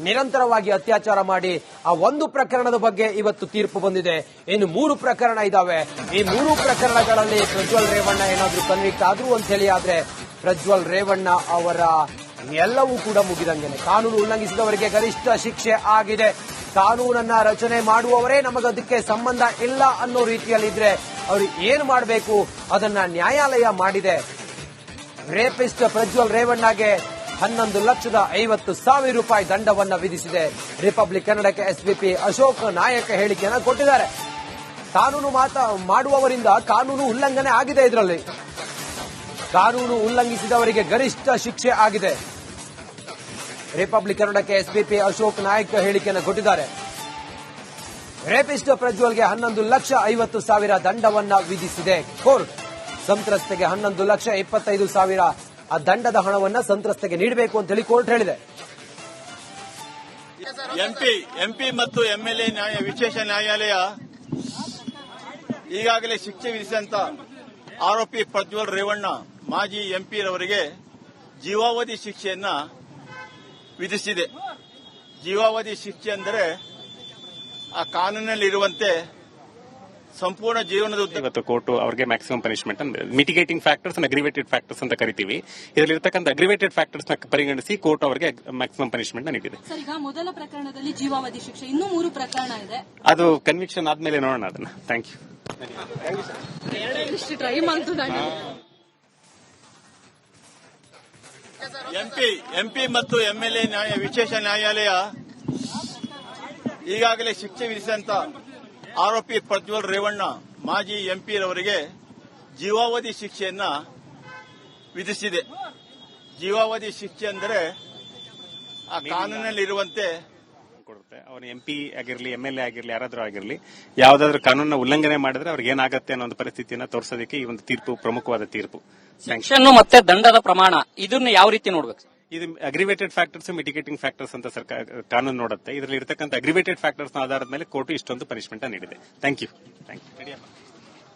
ನಿರಂತರವಾಗಿ ಅತ್ಯಾಚಾರ ಮಾಡಿ ಆ ಒಂದು ಪ್ರಕರಣದ ಬಗ್ಗೆ ಇವತ್ತು ತೀರ್ಪು ಬಂದಿದೆ. ಇನ್ನು ಮೂರು ಪ್ರಕರಣ ಇದಾವೆ. ಈ ಮೂರು ಪ್ರಕರಣಗಳಲ್ಲಿ ಪ್ರಜ್ವಲ್ ರೇವಣ್ಣ ಏನಾದ್ರೂ ಕನ್ವಿಕ್ಟ್ ಆದ್ರು ಅಂತ ಹೇಳಿ ಆದ್ರೆ ಪ್ರಜ್ವಲ್ ರೇವಣ್ಣ ಅವರ ಎಲ್ಲವೂ ಕೂಡ ಮುಗಿದಂಗೆನೆ. ಕಾನೂನು ಉಲ್ಲಂಘಿಸಿದವರಿಗೆ ಗರಿಷ್ಠ ಶಿಕ್ಷೆ ಆಗಿದೆ. ಕಾನೂನನ್ನ ರಚನೆ ಮಾಡುವವರೇ ನಮಗದಕ್ಕೆ ಸಂಬಂಧ ಇಲ್ಲ ಅನ್ನೋ ರೀತಿಯಲ್ಲಿದ್ರೆ ಅವರು ಏನು ಮಾಡಬೇಕು? ಅದನ್ನ ನ್ಯಾಯಾಲಯ ಮಾಡಿದೆ. ರೇಪಿಸ್ಟ್ ಪ್ರಜ್ವಲ್ ರೇವಣ್ಣಗೆ ಹನ್ನೊಂದು ಲಕ್ಷದ ಐವತ್ತು ಸಾವಿರ ರೂಪಾಯಿ ದಂಡವನ್ನು ವಿಧಿಸಿದೆ. ರಿಪಬ್ಲಿಕ್ ಕನ್ನಡಕ್ಕೆ ಎಸ್ಬಿಪಿ ಅಶೋಕ್ ನಾಯಕ ಹೇಳಿಕೆಯನ್ನು ಕೊಟ್ಟಿದ್ದಾರೆ. ಕಾನೂನು ಮಾತಾ ಮಾಡುವವರಿಂದ ಕಾನೂನು ಉಲ್ಲಂಘನೆ ಆಗಿದೆ ಇದರಲ್ಲಿ. ಕಾನೂನು ಉಲ್ಲಂಘಿಸಿದವರಿಗೆ ಗರಿಷ್ಠ ಶಿಕ್ಷೆ ಆಗಿದೆ. ರಿಪಬ್ಲಿಕ್ ಕನ್ನಡಕ್ಕೆ ಎಸ್ಬಿಪಿ ಅಶೋಕ್ ನಾಯಕ್ ಹೇಳಿಕೆಯನ್ನು ಕೊಟ್ಟಿದ್ದಾರೆ. ರೇಪಿಸ್ಟ್ ಪ್ರಜ್ವಲ್ಗೆ ಹನ್ನೊಂದು ಲಕ್ಷ ಐವತ್ತು ಸಾವಿರ ದಂಡವನ್ನ ವಿಧಿಸಿದೆ ಕೋರ್ಟ್. ಸಂತ್ರಸ್ತೆಗೆ ಹನ್ನೊಂದು ಲಕ್ಷ ಇಪ್ಪತ್ತೈದು ಸಾವಿರ ಆ ದಂಡದ ಹಣವನ್ನ ಸಂತ್ರಸ್ತೆಗೆ ನೀಡಬೇಕು ಅಂತ ಹೇಳಿ ಕೋರ್ಟ್ ಹೇಳಿದೆ. ಎಂಪಿ ಎಂಪಿ ಮತ್ತು ಎಂಎಲ್ಎ ನ್ಯಾಯ, ವಿಶೇಷ ನ್ಯಾಯಾಲಯ ಈಗಾಗಲೇ ಶಿಕ್ಷೆ ವಿಧಿಸಿದಂತ ಆರೋಪಿ ಪ್ರಜ್ವಲ್ ರೇವಣ್ಣ, ಮಾಜಿ ಎಂಪಿ ರವರಿಗೆ ಜೀವಾವಧಿ ಶಿಕ್ಷೆಯನ್ನ ವಿಧಿಸಿದೆ. ಜೀವಾವಧಿ ಶಿಕ್ಷೆ ಅಂದರೆ ಆ ಕಾನೂನಿನಲ್ಲಿರುವಂತೆ ಸಂಪೂರ್ಣ ಜೀವನದ ಇವತ್ತು ಕೋರ್ಟ್ ಅವರಿಗೆ ಮ್ಯಾಕ್ಸಿಮಮ್ ಪನಿಷ್ಮೆಂಟ್ ಅಂದ್ರೆ mitigating factors and aggravated factors ಅಂತ ಕರಿತೀವಿ. ಇದರಲ್ಲಿ ಇರತಕ್ಕಂಥ ಅಗ್ರಿವೇಟೆಡ್ ಫ್ಯಾಕ್ಟರ್ಸ್ನ ಪರಿಗಣಿಸಿ ಕೋರ್ಟ್ ಅವರಿಗೆ ಮ್ಯಾಕ್ಸಿಮಮ್ ಪನಿಷ್ಮೆಂಟ್ ನೀಡಿದೆ. ಸರ್ ಈಗ ಮೊದಲ ಪ್ರಕರಣದಲ್ಲಿ ಜೀವಾವಧಿ ಶಿಕ್ಷೆ ಇನ್ನೂ ಮೂರು ಪ್ರಕರಣ ಇದೆ. ಅದು ಕನ್ವಿಕ್ಷನ್ ಆದ್ಮೇಲೆ ನೋಡೋಣ ಅದನ್ನ. ಥ್ಯಾಂಕ್ ಯು ಎಂಪಿ ಎಂಪಿ ಮತ್ತು ಎಂಎಲ್ಎ ನ್ಯಾಯ ವಿಶೇಷ ನ್ಯಾಯಾಲಯ ಈಗಾಗಲೇ ಶಿಕ್ಷೆ ವಿಧಿಸಿದಂತ ಆರೋಪಿ ಪ್ರಜ್ವಲ್ ರೇವಣ್ಣ ಮಾಜಿ ಎಂಪಿ ರವರಿಗೆ ಜೀವಾವಧಿ ಶಿಕ್ಷೆಯನ್ನ ವಿಧಿಸಿದೆ. ಜೀವಾವಧಿ ಶಿಕ್ಷೆ ಅಂದರೆ ಆ ಕಾನೂನಲ್ಲಿರುವಂತೆ ಕೊಡುತ್ತೆ. ಅವನು ಎಂ ಆಗಿರಲಿ ಆಗಿರ್ಲಿ ಎಂ ಎಲ್ ಎ ಆಗಿರ್ಲಿ ಯಾರಾದ್ರೂ ಆಗಿರ್ಲಿ ಯಾವ್ದಾದ್ರು ಕಾನೂನ ಉಲ್ಲಂಘನೆ ಮಾಡಿದ್ರೆ ಅವ್ರಿಗೆ ಏನಾಗುತ್ತೆ ಅನ್ನೋ ಒಂದು ಪರಿಸ್ಥಿತಿಯನ್ನ ತೋರಿಸೋದಕ್ಕೆ ಈ ಒಂದು ತೀರ್ಪು ಪ್ರಮುಖವಾದ ತೀರ್ಪು. ಶಿಕ್ಷೆಯನ್ನು ಮತ್ತೆ ದಂಡದ ಪ್ರಮಾಣ ಇದನ್ನ ಯಾವ ರೀತಿ ನೋಡ್ಬೇಕು? ಇದು ಅಗ್ರಿವೇಟೆಡ್ ಫ್ಯಾಕ್ಟರ್ಸ್ ಮಿಟಿಗೇಟಿಂಗ್ ಫ್ಯಾಕ್ಟರ್ಸ್ ಅಂತ ಸರ್ಕಾರ ಕಾನೂನು ನೋಡುತ್ತೆ. ಇದರಲ್ಲಿ ಇರತಕ್ಕಂಥ ಅಗ್ರಿವೇಟೆಡ್ ಫ್ಯಾಕ್ಟರ್ಸ್ ಆಧಾರದ ಮೇಲೆ ಕೋರ್ಟ್ ಇಷ್ಟೊಂದು ಪನಿಷ್ಮೆಂಟ್ ನೀಡಿದೆ. ಥ್ಯಾಂಕ್ ಯು ಥ್ಯಾಂಕ್ ಯು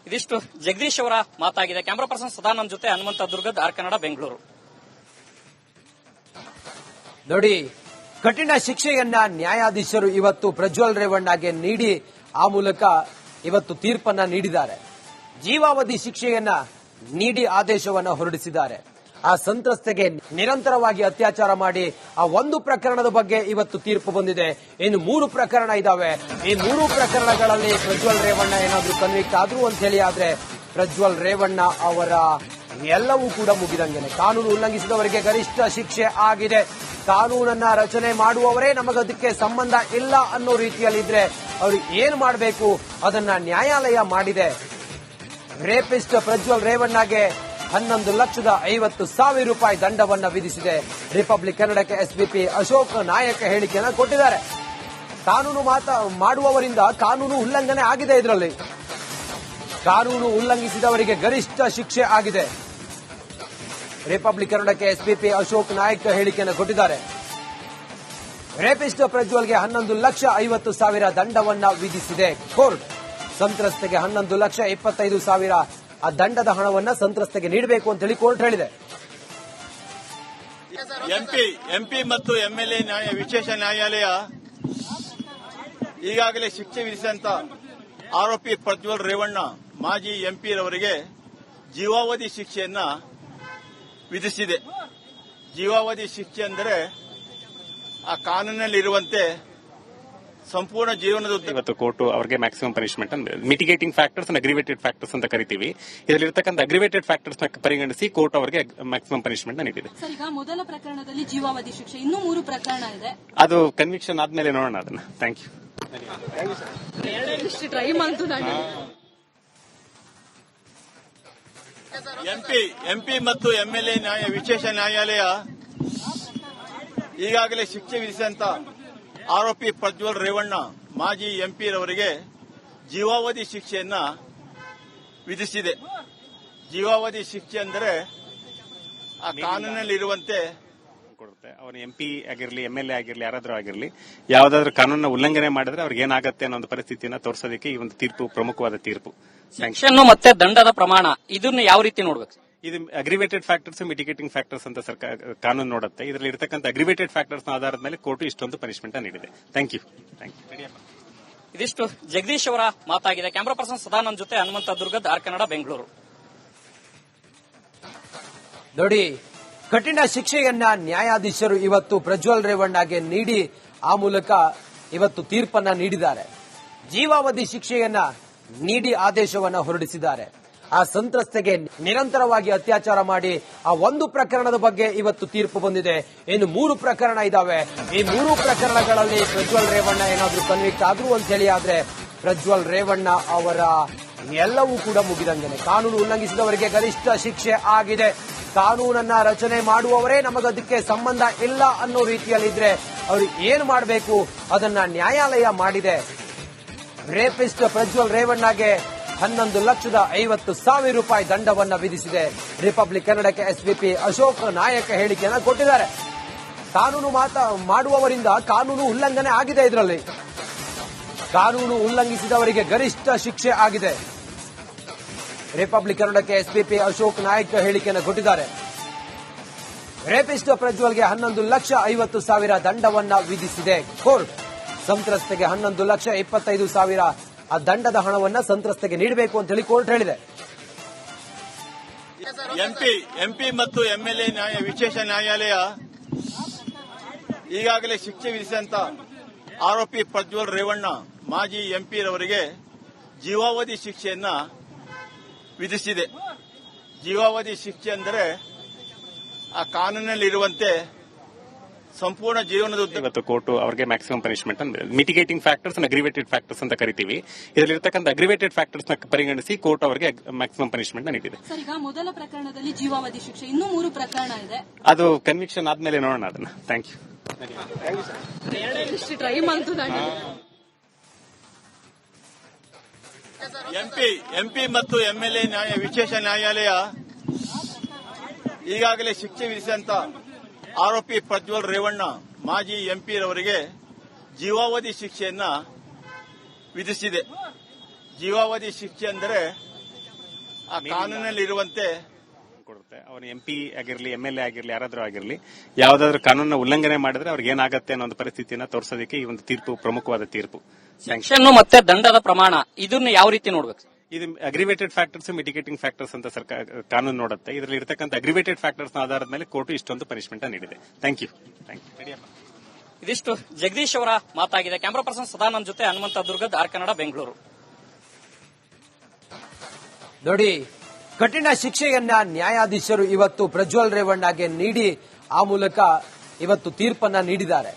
ಇದಿಷ್ಟು. ಜಗದೀಶ್ ಅವರ ಮಾತಾಗಿದೆ. ಕ್ಯಾಮರಾ ಪರ್ಸನ್ ಸದಾನಂದ್ ಜೊತೆ ಹನುಮಂತ ದುರ್ಗದ್ ಆರ್ ಕನ್ನಡ ಬೆಂಗಳೂರು. ನೋಡಿ ಕಠಿಣ ಶಿಕ್ಷೆಯನ್ನ ನ್ಯಾಯಾಧೀಶರು ಇವತ್ತು ಪ್ರಜ್ವಲ್ ರೇವಣ್ಣಗೆ ನೀಡಿ ಆ ಮೂಲಕ ಇವತ್ತು ತೀರ್ಪನ್ನ ನೀಡಿದ್ದಾರೆ. ಜೀವಾವಧಿ ಶಿಕ್ಷೆಯನ್ನ ನೀಡಿ ಆದೇಶವನ್ನ ಹೊರಡಿಸಿದ್ದಾರೆ. ಆ ಸಂತ್ರಸ್ತೆಗೆ ನಿರಂತರವಾಗಿ ಅತ್ಯಾಚಾರ ಮಾಡಿ ಆ ಒಂದು ಪ್ರಕರಣದ ಬಗ್ಗೆ ಇವತ್ತು ತೀರ್ಪು ಬಂದಿದೆ. ಇನ್ನು ಮೂರು ಪ್ರಕರಣ ಇದಾವೆ. ಈ ಮೂರು ಪ್ರಕರಣಗಳಲ್ಲಿ ಪ್ರಜ್ವಲ್ ರೇವಣ್ಣ ಏನಾದ್ರೂ ಕನ್ವಿಕ್ಟ್ ಆದ್ರು ಅಂತ ಹೇಳಿ ಆದ್ರೆ ಪ್ರಜ್ವಲ್ ರೇವಣ್ಣ ಅವರ ಎಲ್ಲವೂ ಕೂಡ ಮುಗಿದಂಗೆನೆ. ಕಾನೂನು ಉಲ್ಲಂಘಿಸಿದವರಿಗೆ ಗರಿಷ್ಠ ಶಿಕ್ಷೆ ಆಗಿದೆ. ಕಾನೂನನ್ನ ರಚನೆ ಮಾಡುವವರೇ ನಮಗದಕ್ಕೆ ಸಂಬಂಧ ಇಲ್ಲ ಅನ್ನೋ ರೀತಿಯಲ್ಲಿದ್ರೆ ಅವರು ಏನು ಮಾಡಬೇಕು? ಅದನ್ನ ನ್ಯಾಯಾಲಯ ಮಾಡಿದೆ. ರೇಪಿಸ್ಟ್ ಪ್ರಜ್ವಲ್ ರೇವಣ್ಣಗೆ ಹನ್ನೊಂದು ಲಕ್ಷದ ಐವತ್ತು ಸಾವಿರ ರೂಪಾಯಿ ದಂಡವನ್ನು ವಿಧಿಸಿದೆ. ರಿಪಬ್ಲಿಕ್ ಕನ್ನಡಕ್ಕೆ ಎಸ್ಬಿಪಿ ಅಶೋಕ್ ನಾಯಕ ಹೇಳಿಕೆಯನ್ನು ಕೊಟ್ಟಿದ್ದಾರೆ. ಕಾನೂನು ಮಾತಾ ಮಾಡುವವರಿಂದ ಕಾನೂನು ಉಲ್ಲಂಘನೆ ಆಗಿದೆ ಇದರಲ್ಲಿ. ಕಾನೂನು ಉಲ್ಲಂಘಿಸಿದವರಿಗೆ ಗರಿಷ್ಠ ಶಿಕ್ಷೆ ಆಗಿದೆ. ರಿಪಬ್ಲಿಕ್ ಕನ್ನಡಕ್ಕೆ ಎಸ್ಪಿಪಿ ಅಶೋಕ್ ನಾಯಕ್ ಹೇಳಿಕೆಯನ್ನು ಕೊಟ್ಟಿದ್ದಾರೆ. ರೇಪಿಸ್ಟ್ ಪ್ರಜ್ವಲ್ಗೆ ಹನ್ನೊಂದು ಲಕ್ಷ ಐವತ್ತು ಸಾವಿರ ದಂಡವನ್ನ ವಿಧಿಸಿದೆ ಕೋರ್ಟ್. ಸಂತ್ರಸ್ತೆಗೆ ಹನ್ನೊಂದು ಲಕ್ಷ ಇಪ್ಪತ್ತೈದು ಸಾವಿರ ಆ ದಂಡದ ಹಣವನ್ನ ಸಂತ್ರಸ್ತೆಗೆ ನೀಡಬೇಕು ಅಂತ ಹೇಳಿ ಕೋರ್ಟ್ ಹೇಳಿದೆ. ಎಂಪಿ ಎಂಪಿ ಮತ್ತು ಎಂಎಲ್ಎ ನ್ಯಾಯ, ವಿಶೇಷ ನ್ಯಾಯಾಲಯ ಈಗಾಗಲೇ ಶಿಕ್ಷೆ ವಿಧಿಸಿದಂತ ಆರೋಪಿ ಪ್ರಜ್ವಲ್ ರೇವಣ್ಣ ಮಾಜಿ ಎಂಪಿ ರವರಿಗೆ ಜೀವಾವಧಿ ಶಿಕ್ಷೆಯನ್ನ ವಿಧಿಸಿದೆ. ಜೀವಾವಧಿ ಶಿಕ್ಷೆ ಅಂದರೆ ಆ ಕಾನೂನಿನಲ್ಲಿರುವಂತೆ ಸಂಪೂರ್ಣ ಜೀವನದ ಉದ್ದ ಇವತ್ತು ಕೋರ್ಟ್ ಅವರಿಗೆ ಮ್ಯಾಕ್ಸಿಮಮ್ ಪನಿಷ್ಮೆಂಟ್ ಅಂದ್ರೆ mitigating factors and aggravated factors ಅಂತ ಕರಿತೀವಿ. ಇದರಲ್ಲಿ ಇರ್ತಕ್ಕಂಥ ಅಗ್ರಿವೇಟೆಡ್ ಫ್ಯಾಕ್ಟರ್ಸ್ನ ಪರಿಗಣಿಸಿ ಕೋರ್ಟ್ ಅವರಿಗೆ ಮ್ಯಾಕ್ಸಿಮಮ್ ಪನಿಷ್ಮೆಂಟ್ ನೀಡಿದೆ. ಸರ್ ಈಗ ಮೊದಲ ಪ್ರಕರಣದಲ್ಲಿ ಜೀವಾವಧಿ ಶಿಕ್ಷೆ ಇನ್ನೂ ಮೂರು ಪ್ರಕರಣ ಇದೆ. ಅದು ಕನ್ವಿಕ್ಷನ್ ಆದ್ಮೇಲೆ ನೋಡೋಣ ಅದನ್ನ. ಥ್ಯಾಂಕ್ ಯು ಇಷ್ಟು ಟ್ರೈ ಮಾಡ್ತು ನಾನು. ಎಂಪಿ ಎಂಪಿ ಮತ್ತು ಎಂಎಲ್ಎ ನ್ಯಾಯ ವಿಶೇಷ ನ್ಯಾಯಾಲಯ ಈಗಾಗಲೇ ಶಿಕ್ಷೆ ವಿಧಿಸಿದಂತ ಆರೋಪಿ ಪ್ರಜ್ವಲ್ ರೇವಣ್ಣ ಮಾಜಿ ಎಂಪಿ ರವರಿಗೆ ಜೀವಾವಧಿ ಶಿಕ್ಷೆಯನ್ನ ವಿಧಿಸಿದೆ. ಜೀವಾವಧಿ ಶಿಕ್ಷೆ ಅಂದರೆ ಆ ಕಾನೂನಿನಲ್ಲಿರುವಂತೆ ಕೊಡುತ್ತೆ. ಅವನು ಎಂ ಪಿ ಆಗಿರ್ಲಿ ಎಂ ಎಲ್ ಎ ಆಗಿರ್ಲಿ ಯಾರಾದ್ರೂ ಆಗಿರ್ಲಿ ಯಾವ್ದಾದ್ರು ಕಾನೂನ ಉಲ್ಲಂಘನೆ ಮಾಡಿದ್ರೆ ಅವ್ರಿಗೆ ಏನಾಗುತ್ತೆ ಅನ್ನೋ ಒಂದು ಪರಿಸ್ಥಿತಿಯನ್ನ ತೋರಿಸೋದಕ್ಕೆ ಈ ಒಂದು ತೀರ್ಪು ಪ್ರಮುಖವಾದ ತೀರ್ಪು. ಸ್ಯಾಂಕ್ಷನ್ ಮತ್ತೆ ದಂಡದ ಪ್ರಮಾಣ ಇದನ್ನ ಯಾವ ರೀತಿ ನೋಡ್ಬೇಕು? ಇದು ಅಗ್ರಿವೇಟೆಡ್ ಫ್ಯಾಕ್ಟರ್ಸ್ ಮಿಟಿಗೇಟಿಂಗ್ ಫ್ಯಾಕ್ಟರ್ಸ್ ಅಂತ ಸರ್ಕಾರ ಕಾನೂನು ನೋಡುತ್ತೆ. ಇದರಲ್ಲಿ ಇರತಕ್ಕಂಥ ಅಗ್ರಿವೇಟೆಡ್ ಫ್ಯಾಕ್ಟರ್ಸ್ ಆಧಾರದ ಮೇಲೆ ಕೋರ್ಟ್ ಇಷ್ಟೊಂದು ಪನಿಷ್ಮೆಂಟ್ ನೀಡಿದೆ. ಥ್ಯಾಂಕ್ ಯು ಥ್ಯಾಂಕ್ ಯು ಇದಿಷ್ಟು ಜಗದೀಶ್ ಅವರ ಮಾತಾಗಿದೆ. ಕ್ಯಾಮರಾ ಪರ್ಸನ್ ಸದಾನಂದ್ ಜೊತೆ ಹನುಮಂತ ದುರ್ಗದ್ ಆರ್ ಕನ್ನಡ ಬೆಂಗಳೂರು. ನೋಡಿ ಕಠಿಣ ಶಿಕ್ಷೆಯನ್ನ ನ್ಯಾಯಾಧೀಶರು ಇವತ್ತು ಪ್ರಜ್ವಲ್ ರೇವಣ್ಣಗೆ ನೀಡಿ ಆ ಮೂಲಕ ಇವತ್ತು ತೀರ್ಪನ್ನ ನೀಡಿದ್ದಾರೆ. ಜೀವಾವಧಿ ಶಿಕ್ಷೆಯನ್ನ ನೀಡಿ ಆದೇಶವನ್ನ ಹೊರಡಿಸಿದ್ದಾರೆ. ಆ ಸಂತ್ರಸ್ತೆಗೆ ನಿರಂತರವಾಗಿ ಅತ್ಯಾಚಾರ ಮಾಡಿ ಆ ಒಂದು ಪ್ರಕರಣದ ಬಗ್ಗೆ ಇವತ್ತು ತೀರ್ಪು ಬಂದಿದೆ. ಇನ್ನು ಮೂರು ಪ್ರಕರಣ ಇದಾವೆ. ಈ ಮೂರು ಪ್ರಕರಣಗಳಲ್ಲಿ ಪ್ರಜ್ವಲ್ ರೇವಣ್ಣ ಏನಾದ್ರೂ ಕನ್ವಿಕ್ಟ್ ಆದ್ರು ಅಂತ ಹೇಳಿ ಆದ್ರೆ ಪ್ರಜ್ವಲ್ ರೇವಣ್ಣ ಅವರ ಎಲ್ಲವೂ ಕೂಡ ಮುಗಿದಂಗೆ ಕಾನೂನು ಉಲ್ಲಂಘಿಸಿದವರಿಗೆ ಗರಿಷ್ಠ ಶಿಕ್ಷೆ ಆಗಿದೆ. ಕಾನೂನನ್ನ ರಚನೆ ಮಾಡುವವರೇ ನಮಗದಕ್ಕೆ ಸಂಬಂಧ ಇಲ್ಲ ಅನ್ನೋ ರೀತಿಯಲ್ಲಿದ್ರೆ ಅವರು ಏನು ಮಾಡಬೇಕು? ಅದನ್ನ ನ್ಯಾಯಾಲಯ ಮಾಡಿದೆ. ರೇಪಿಸ್ಟ್ ಪ್ರಜ್ವಲ್ ರೇವಣ್ಣಗೆ ಹನ್ನೊಂದು ಲಕ್ಷದ ಐವತ್ತು ಸಾವಿರ ರೂಪಾಯಿ ದಂಡವನ್ನು ವಿಧಿಸಿದೆ. ರಿಪಬ್ಲಿಕ್ ಕನ್ನಡಕ್ಕೆ ಎಸ್ವಿಪಿ ಅಶೋಕ್ ನಾಯಕ ಹೇಳಿಕೆಯನ್ನು ಕೊಟ್ಟಿದ್ದಾರೆ. ಕಾನೂನು ಮಾತಾ ಮಾಡುವವರಿಂದ ಕಾನೂನು ಉಲ್ಲಂಘನೆ ಆಗಿದೆ ಇದರಲ್ಲಿ. ಕಾನೂನು ಉಲ್ಲಂಘಿಸಿದವರಿಗೆ ಗರಿಷ್ಠ ಶಿಕ್ಷೆ ಆಗಿದೆ. ರಿಪಬ್ಲಿಕ್ ಕನ್ನಡಕ್ಕೆ ಎಸ್ಪಿಪಿ ಅಶೋಕ್ ನಾಯಕ ಹೇಳಿಕೆಯನ್ನು ಕೊಟ್ಟಿದ್ದಾರೆ. ರೇಪಿಸ್ಟ್ ಪ್ರಜ್ವಲ್ಗೆ ಹನ್ನೊಂದು ಲಕ್ಷ ಐವತ್ತು ಸಾವಿರ ದಂಡವನ್ನು ವಿಧಿಸಿದೆ ಕೋರ್ಟ್. ಸಂತ್ರಸ್ತೆಗೆ ಹನ್ನೊಂದು ಲಕ್ಷ ಇಪ್ಪತ್ತೈದು ಸಾವಿರ ಆ ದಂಡದ ಹಣವನ್ನ ಸಂತ್ರಸ್ತೆಗೆ ನೀಡಬೇಕು ಅಂತ ಹೇಳಿ ಕೋರ್ಟ್ ಹೇಳಿದೆ. ಎಂಪಿ ಎಂಪಿ ಮತ್ತು ಎಂಎಲ್ಎ ನ್ಯಾಯ, ವಿಶೇಷ ನ್ಯಾಯಾಲಯ ಈಗಾಗಲೇ ಶಿಕ್ಷೆ ವಿಧಿಸಿದಂತ ಆರೋಪಿ ಪ್ರಜ್ವಲ್ ರೇವಣ್ಣ ಮಾಜಿ ಎಂಪಿ ರವರಿಗೆ ಜೀವಾವಧಿ ಶಿಕ್ಷೆಯನ್ನ ವಿಧಿಸಿದೆ. ಜೀವಾವಧಿ ಶಿಕ್ಷೆ ಅಂದರೆ ಆ ಕಾನೂನಿನಲ್ಲಿರುವಂತೆ ಸಂಪೂರ್ಣ ಜೀವನದ ಇವತ್ತು ಕೋರ್ಟ್ ಅವರಿಗೆ maximum punishment mitigating factors aggravated factors ಅಂತ ಕರಿತೀವಿ. ಇದರಲ್ಲಿರ್ತಕ್ಕಂಥ ಅಗ್ರಿವೇಟೆಡ್ ಫ್ಯಾಕ್ಟರ್ಸ್ನ ಪರಿಗಣಿಸಿ ಕೋರ್ಟ್ ಅವರಿಗೆ ಮ್ಯಾಕ್ಸಿಮಮ್ ಪನಿಷ್ಮೆಂಟ್ ನೀಡಿದೆ. ಸರ್ ಈಗ ಮೊದಲ ಪ್ರಕರಣದಲ್ಲಿ ಜೀವಾವಧಿ ಶಿಕ್ಷೆ ಇನ್ನು ಮೂರು ಪ್ರಕರಣ ಇದೆ. ಅದು ಕನ್ವಿಕ್ಷನ್ ಆದ್ಮೇಲೆ ನೋಡೋಣ ಅದನ್ನ. ಥ್ಯಾಂಕ್ ಯು ಟ್ರೈ ಮಾಡ್ತು ನಾನು ಎಂಪಿ ಎಂಪಿ ಮತ್ತು ಎಂಎಲ್ಎ ನ್ಯಾಯ ವಿಶೇಷ ನ್ಯಾಯಾಲಯ ಈಗಾಗಲೇ ಶಿಕ್ಷೆ ವಿಧಿಸಿದಂತ ಆರೋಪಿ ಪ್ರಜ್ವಲ್ ರೇವಣ್ಣ ಮಾಜಿ ಎಂಪಿ ರವರಿಗೆ ಜೀವಾವಧಿ ಶಿಕ್ಷೆಯನ್ನ ವಿಧಿಸಿದೆ. ಜೀವಾವಧಿ ಶಿಕ್ಷೆ ಅಂದರೆ ಆ ಕಾನೂನಿನಲ್ಲಿರುವಂತೆ ಕೊಡುತ್ತೆ. ಅವನು ಎಂಪಿ ಆಗಿರಲಿ ಎಂ ಎಲ್ ಎ ಆಗಿರಲಿ ಯಾರಾದರೂ ಆಗಿರಲಿ ಯಾವುದಾದ್ರೂ ಕಾನೂನ ಉಲ್ಲಂಘನೆ ಮಾಡಿದ್ರೆ ಅವ್ರಿಗೆ ಏನಾಗುತ್ತೆ ಅನ್ನೋ ಒಂದು ಪರಿಸ್ಥಿತಿಯನ್ನ ತೋರಿಸೋದಕ್ಕೆ ಈ ಒಂದು ತೀರ್ಪು ಪ್ರಮುಖವಾದ ತೀರ್ಪು. ಶಿಕ್ಷೆ ಮತ್ತೆ ದಂಡದ ಪ್ರಮಾಣ ಇದನ್ನ ಯಾವ ರೀತಿ ನೋಡ್ಬೇಕು? ಇದು ಅಗ್ರಿವೇಟೆಡ್ ಫ್ಯಾಕ್ಟರ್ಸ್ ಮಿಟಿಗೇಟಿಂಗ್ ಫ್ಯಾಕ್ಟರ್ಸ್ ಅಂತ ಸರ್ಕಾರ ಕಾನೂನು ನೋಡುತ್ತೆ. ಇದರಲ್ಲಿ ಇರತಕ್ಕಂಥ ಅಗ್ರಿವೇಟೆಡ್ ಫ್ಯಾಕ್ಟರ್ಸ್ ಆಧಾರದ ಮೇಲೆ ಕೋರ್ಟ್ ಇಷ್ಟೊಂದು ಪನಿಷ್ಮೆಂಟ್ ನೀಡಿದೆ. ಥ್ಯಾಂಕ್ ಯು ಥ್ಯಾಂಕ್ ಯು ಇದಿಷ್ಟು ಜಗದೀಶ್ ಅವರ ಮಾತಾಗಿದೆ. ಕ್ಯಾಮರಾ ಪರ್ಸನ್ ಸದಾನಂದ್ ಜೊತೆ ಹನುಮಂತ ದುರ್ಗದ್ ಆರ್ ಕನ್ನಡ ಬೆಂಗಳೂರು. ನೋಡಿ ಕಠಿಣ ಶಿಕ್ಷೆಯನ್ನ ನ್ಯಾಯಾಧೀಶರು ಇವತ್ತು ಪ್ರಜ್ವಲ್ ರೇವಣ್ಣಗೆ ನೀಡಿ ಆ ಮೂಲಕ ಇವತ್ತು ತೀರ್ಪನ್ನ ನೀಡಿದ್ದಾರೆ.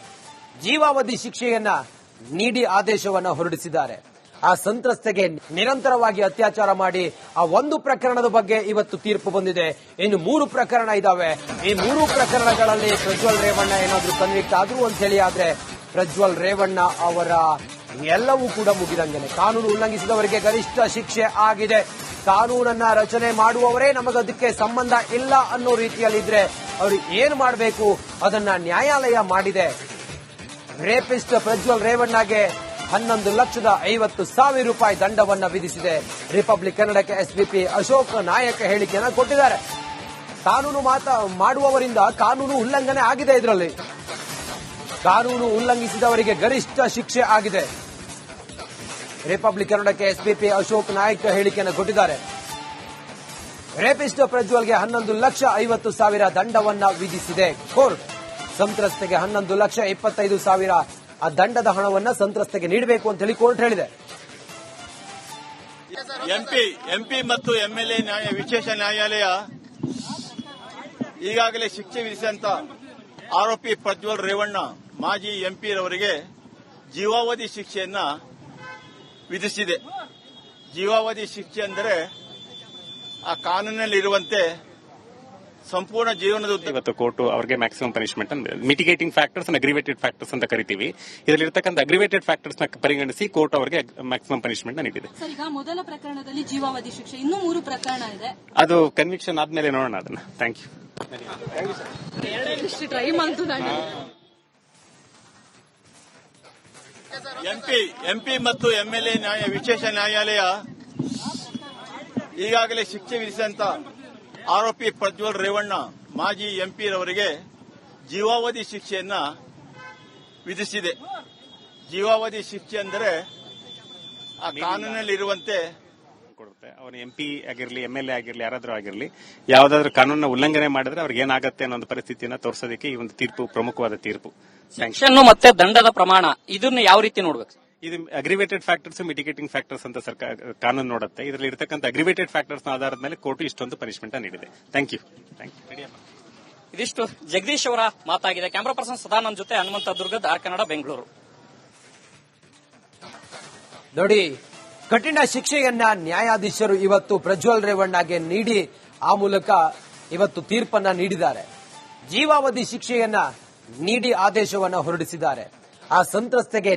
ಜೀವಾವಧಿ ಶಿಕ್ಷೆಯನ್ನ ನೀಡಿ ಆದೇಶವನ್ನ ಹೊರಡಿಸಿದ್ದಾರೆ. ಆ ಸಂತ್ರಸ್ತೆಗೆ ನಿರಂತರವಾಗಿ ಅತ್ಯಾಚಾರ ಮಾಡಿ ಆ ಒಂದು ಪ್ರಕರಣದ ಬಗ್ಗೆ ಇವತ್ತು ತೀರ್ಪು ಬಂದಿದೆ. ಇನ್ನು ಮೂರು ಪ್ರಕರಣ ಇದಾವೆ. ಈ ಮೂರು ಪ್ರಕರಣಗಳಲ್ಲಿ ಪ್ರಜ್ವಲ್ ರೇವಣ್ಣ ಏನಾದ್ರೂ ಕನ್ವಿಕ್ಟ್ ಆದ್ರು ಅಂತ ಹೇಳಿ ಆದ್ರೆ ಪ್ರಜ್ವಲ್ ರೇವಣ್ಣ ಅವರ ಎಲ್ಲವೂ ಕೂಡ ಮುಗಿದಂಗೆ ಕಾನೂನು ಉಲ್ಲಂಘಿಸಿದವರಿಗೆ ಗರಿಷ್ಠ ಶಿಕ್ಷೆ ಆಗಿದೆ. ಕಾನೂನನ್ನ ರಚನೆ ಮಾಡುವವರೇ ನಮಗದಕ್ಕೆ ಸಂಬಂಧ ಇಲ್ಲ ಅನ್ನೋ ರೀತಿಯಲ್ಲಿದ್ರೆ ಅವರು ಏನು ಮಾಡಬೇಕು? ಅದನ್ನ ನ್ಯಾಯಾಲಯ ಮಾಡಿದೆ. ರೇಪಿಸ್ಟ್ ಪ್ರಜ್ವಲ್ ರೇವಣ್ಣಗೆ ಹನ್ನೊಂದು ಲಕ್ಷದ ಐವತ್ತು ಸಾವಿರ ರೂಪಾಯಿ ದಂಡವನ್ನು ವಿಧಿಸಿದೆ. ರಿಪಬ್ಲಿಕ್ ಕನ್ನಡಕ್ಕೆ ಎಸ್ಬಿಪಿ ಅಶೋಕ್ ನಾಯಕ ಹೇಳಿಕೆಯನ್ನು ಕೊಟ್ಟಿದ್ದಾರೆ. ಕಾನೂನು ಮಾತಾ ಮಾಡುವವರಿಂದ ಕಾನೂನು ಉಲ್ಲಂಘನೆ ಆಗಿದೆ ಇದರಲ್ಲಿ. ಕಾನೂನು ಉಲ್ಲಂಘಿಸಿದವರಿಗೆ ಗರಿಷ್ಠ ಶಿಕ್ಷೆ ಆಗಿದೆ. ರಿಪಬ್ಲಿಕ್ ಕನ್ನಡಕ್ಕೆ ಎಸ್ಬಿಪಿ ಅಶೋಕ್ ನಾಯಕ್ ಹೇಳಿಕೆಯನ್ನು ಕೊಟ್ಟಿದ್ದಾರೆ. ರೇಪಿಸ್ಟ್ ಪ್ರಜ್ವಲ್ಗೆ ಹನ್ನೊಂದು ಲಕ್ಷ ಐವತ್ತು ಸಾವಿರ ದಂಡವನ್ನು ವಿಧಿಸಿದೆ ಕೋರ್ಟ್. ಸಂತ್ರಸ್ತೆಗೆ ಹನ್ನೊಂದು ಲಕ್ಷ ಇಪ್ಪತ್ತೈದು ಸಾವಿರ ಆ ದಂಡದ ಹಣವನ್ನ ಸಂತ್ರಸ್ತೆಗೆ ನೀಡಬೇಕು ಅಂತ ಹೇಳಿ ಕೋರ್ಟ್ ಹೇಳಿದೆ. ಎಂಪಿ ಎಂಪಿ ಮತ್ತು ಎಂಎಲ್ಎ ನ್ಯಾಯ, ವಿಶೇಷ ನ್ಯಾಯಾಲಯ ಈಗಾಗಲೇ ಶಿಕ್ಷೆ ವಿಧಿಸಿದಂತ ಆರೋಪಿ ಪ್ರಜ್ವಲ್ ರೇವಣ್ಣ, ಮಾಜಿ ಎಂಪಿ ರವರಿಗೆ ಜೀವಾವಧಿ ಶಿಕ್ಷೆಯನ್ನ ವಿಧಿಸಿದೆ. ಜೀವಾವಧಿ ಶಿಕ್ಷೆ ಅಂದರೆ ಆ ಕಾನೂನಿನಲ್ಲಿರುವಂತೆ ಸಂಪೂರ್ಣ ಜೀವನದ ಇವತ್ತು ಕೋರ್ಟ್ ಅವರಿಗೆ maximum punishment mitigating factors aggravated factors ಅಂತ ಕರಿತೀವಿ. ಇದರಲ್ಲಿರ್ತಕ್ಕಂಥ ಅಗ್ರಿವೇಟೆಡ್ ಫ್ಯಾಕ್ಟರ್ಸ್ನ ಪರಿಗಣಿಸಿ ಕೋರ್ಟ್ ಅವರಿಗೆ ಮ್ಯಾಕ್ಸಿಮಮ್ ಪನಿಷ್ಮೆಂಟ್ ನೀಡಿದೆ. ಸರ್ ಈಗ ಮೊದಲ ಪ್ರಕರಣದಲ್ಲಿ ಜೀವಾವಧಿ ಶಿಕ್ಷೆ ಇನ್ನೂ ಮೂರು ಪ್ರಕರಣ ಇದೆ. ಅದು ಕನ್ವಿಕ್ಷನ್ ಆದ್ಮೇಲೆ ನೋಡೋಣ ಅದನ್ನ. ಥ್ಯಾಂಕ್ ಯು ಟ್ರೈ ಮಾಡ್ತು ನಾನು. ಎಂಪಿ ಎಂಪಿ ಮತ್ತು ಎಂಎಲ್ಎ ನ್ಯಾಯ ವಿಶೇಷ ನ್ಯಾಯಾಲಯ ಈಗಾಗಲೇ ಶಿಕ್ಷೆ ವಿಧಿಸಿದಂತ ಆರೋಪಿ ಪ್ರಜ್ವಲ್ ರೇವಣ್ಣ ಮಾಜಿ ಎಂಪಿ ರವರಿಗೆ ಜೀವಾವಧಿ ಶಿಕ್ಷೆಯನ್ನ ವಿಧಿಸಿದೆ. ಜೀವಾವಧಿ ಶಿಕ್ಷೆ ಅಂದರೆ ಆ ಕಾನೂನಲ್ಲಿರುವಂತೆ ಕೊಡುತ್ತೆ. ಅವನು ಎಂಪಿ ಆಗಿರ್ಲಿ ಎಂ ಎಲ್ ಎ ಆಗಿರಲಿ ಯಾರಾದ್ರೂ ಆಗಿರ್ಲಿ ಯಾವ್ದಾದ್ರು ಕಾನೂನನ್ನ ಉಲ್ಲಂಘನೆ ಮಾಡಿದ್ರೆ ಅವ್ರಿಗೆ ಏನಾಗುತ್ತೆ ಅನ್ನೋ ಒಂದು ಪರಿಸ್ಥಿತಿಯನ್ನ ತೋರಿಸೋದಕ್ಕೆ ಈ ಒಂದು ತೀರ್ಪು ಪ್ರಮುಖವಾದ ತೀರ್ಪು. ಸ್ಯಾಂಕ್ಷನ್ ಮತ್ತೆ ದಂಡದ ಪ್ರಮಾಣ ಇದನ್ನ ಯಾವ ರೀತಿ ನೋಡ್ಬೇಕು? ಇದು ಅಗ್ರಿವೇಟೆಡ್ ಫ್ಯಾಕ್ಟರ್ಸ್ ಮಿಟಿಗೇಟಿಂಗ್ ಫ್ಯಾಕ್ಟರ್ಸ್ ಅಂತ ಸರ್ಕಾರ ಕಾನೂನು ನೋಡುತ್ತೆ. ಇದರಲ್ಲಿ ಇರತಕ್ಕಂಥ ಅಗ್ರಿವೇಟೆಡ್ ಫ್ಯಾಕ್ಟರ್ಸ್ ಆಧಾರದ ಮೇಲೆ ಕೋರ್ಟ್ ಇಷ್ಟೊಂದು ಪನಿಷ್ಮೆಂಟ್ ನೀಡಿದೆ. ಥ್ಯಾಂಕ್ ಯು ಥ್ಯಾಂಕ್ ಯು ಇದಿಷ್ಟು ಜಗದೀಶ್ ಅವರ ಮಾತಾಗಿದೆ. ಕ್ಯಾಮರಾ ಪರ್ಸನ್ ಸದಾನಂದ್ ಜೊತೆ ಹನುಮಂತ ದುರ್ಗದ ಆರ್ ಕನ್ನಡ ಬೆಂಗಳೂರು. ನೋಡಿ ಕಠಿಣ ಶಿಕ್ಷೆಯನ್ನ ನ್ಯಾಯಾಧೀಶರು ಇವತ್ತು ಪ್ರಜ್ವಲ್ ರೇವಣ್ಣಗೆ ನೀಡಿ ಆ ಮೂಲಕ ಇವತ್ತು ತೀರ್ಪನ್ನ ನೀಡಿದ್ದಾರೆ. ಜೀವಾವಧಿ ಶಿಕ್ಷೆಯನ್ನ ನೀಡಿ ಆದೇಶವನ್ನ ಹೊರಡಿಸಿದ್ದಾರೆ. ಆ ಸಂತ್ರಸ್ತೆಗೆ